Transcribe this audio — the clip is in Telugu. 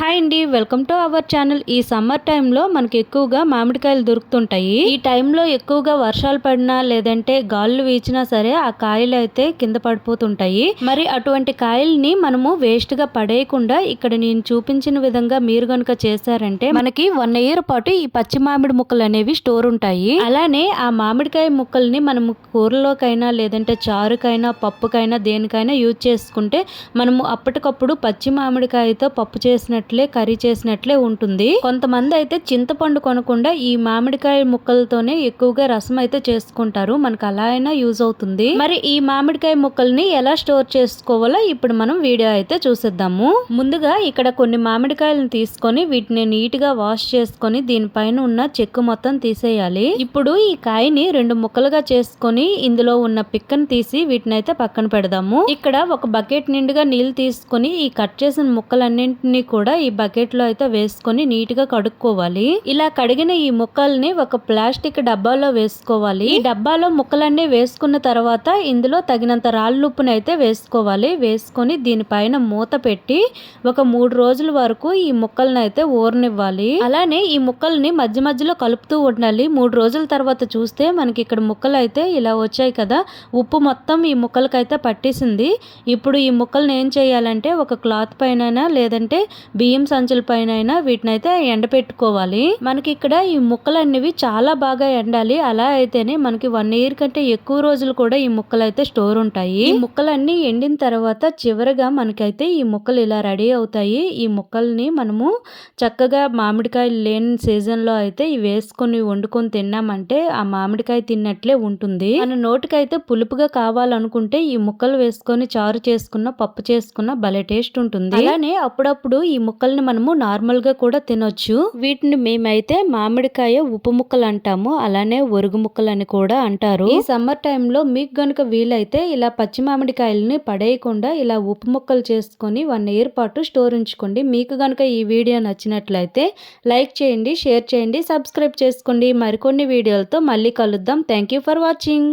హాయ్ అండి వెల్కమ్ టు అవర్ ఛానల్. ఈ సమ్మర్ టైంలో మనకి ఎక్కువగా మామిడికాయలు దొరుకుతుంటాయి. ఈ టైంలో ఎక్కువగా వర్షాలు పడినా లేదంటే గాలులు వీచినా సరే ఆ కాయలు అయితే కింద పడిపోతుంటాయి. మరి అటువంటి కాయల్ని మనము వేస్ట్గా పడేయకుండా ఇక్కడ నేను చూపించిన విధంగా మీరు గనుక చేశారంటే మనకి వన్ ఇయర్ పాటు ఈ పచ్చి మామిడి ముక్కలు అనేవి స్టోర్ ఉంటాయి. అలానే ఆ మామిడికాయ ముక్కల్ని మనము కూరలోకైనా లేదంటే చారుకైనా పప్పుకైనా దేనికైనా యూజ్ చేసుకుంటే మనము అప్పటికప్పుడు పచ్చి మామిడికాయతో పప్పు చేసినట్టు చేసినట్లే కర్రీ చేసినట్లే ఉంటుంది. కొంతమంది అయితే చింతపండు కొనకుండా ఈ మామిడికాయ ముక్కలతోనే ఎక్కువగా రసం అయితే చేసుకుంటారు. మనకు అలా అయినా యూజ్ అవుతుంది. మరి ఈ మామిడికాయ ముక్కల్ని ఎలా స్టోర్ చేసుకోవాలో ఇప్పుడు మనం వీడియో అయితే చూసేద్దాము. ముందుగా ఇక్కడ కొన్ని మామిడికాయలను తీసుకొని వీటిని నీట్గా వాష్ చేసుకొని దీనిపైన ఉన్న చెక్కు మొత్తం తీసేయాలి. ఇప్పుడు ఈ కాయని రెండు ముక్కలుగా చేసుకొని ఇందులో ఉన్న పిక్కను తీసి వీటిని అయితే పక్కన పెడదాము. ఇక్కడ ఒక బకెట్ నిండుగా నీళ్ళు తీసుకొని ఈ కట్ చేసిన ముక్కలన్నింటినీ కూడా ఈ బకెట్లో అయితే వేసుకొని నీట్గా కడుక్కోవాలి. ఇలా కడిగిన ఈ ముక్కల్ని ఒక ప్లాస్టిక్ డబ్బాలో వేసుకోవాలి. ఈ డబ్బాలో ముక్కలన్నీ వేసుకున్న తర్వాత ఇందులో తగినంత రాళ్ళుప్పుని అయితే వేసుకోవాలి. వేసుకొని దీనిపైన మూత పెట్టి ఒక మూడు రోజుల వరకు ఈ ముక్కల్ని అయితే ఊరనివ్వాలి. అలానే ఈ ముక్కల్ని మధ్య మధ్యలో కలుపుతూ ఉండాలి. మూడు రోజుల తర్వాత చూస్తే మనకి ఇక్కడ ముక్కలు అయితే ఇలా వచ్చాయి కదా. ఉప్పు మొత్తం ఈ ముక్కలకైతే పట్టేసింది. ఇప్పుడు ఈ ముక్కల్ని ఏం చేయాలంటే ఒక క్లాత్ పైన లేదంటే బియ్యం సంచుల పైన అయినా వీటిని అయితే ఎండపెట్టుకోవాలి మనకి ఇక్కడ ఈ ముక్కలు అనేవి చాలా బాగా ఎండాలి. అలా అయితేనే మనకి వన్ ఇయర్ కంటే ఎక్కువ రోజులు కూడా ఈ ముక్కలు అయితే స్టోర్ ఉంటాయి. ఈ ముక్కలన్నీ ఎండిన తర్వాత చివరిగా మనకైతే ఈ ముక్కలు ఇలా రెడీ అవుతాయి. ఈ ముక్కల్ని మనము చక్కగా మామిడికాయలు లేని సీజన్లో అయితే ఇవి వేసుకొని వండుకొని తిన్నామంటే ఆ మామిడికాయ తిన్నట్లే ఉంటుంది. మన నోటికైతే పులుపుగా కావాలనుకుంటే ఈ ముక్కలు వేసుకొని చారు చేసుకున్న పప్పు చేసుకున్న భలే టేస్ట్ ఉంటుంది. అలానే అప్పుడప్పుడు ఈ ముక్క ముక్కల్ని మనము నార్మల్గా కూడా తినొచ్చు. వీటిని మేమైతే మామిడికాయ ఉప్పు ముక్కలు అంటాము. అలానే ఒరుగు ముక్కలు అని కూడా అంటారు. ఈ సమ్మర్ టైంలో మీకు గనుక వీలైతే ఇలా పచ్చి మామిడికాయలని పడేయకుండా ఇలా ఉప్పు ముక్కలు చేసుకొని వన్ ఇయర్ పాటు స్టోర్ ఉంచుకోండి. మీకు గనుక ఈ వీడియో నచ్చినట్లయితే లైక్ చేయండి షేర్ చేయండి సబ్స్క్రైబ్ చేసుకోండి. మరికొన్ని వీడియోలతో మళ్ళీ కలుద్దాం. Thank you for watching.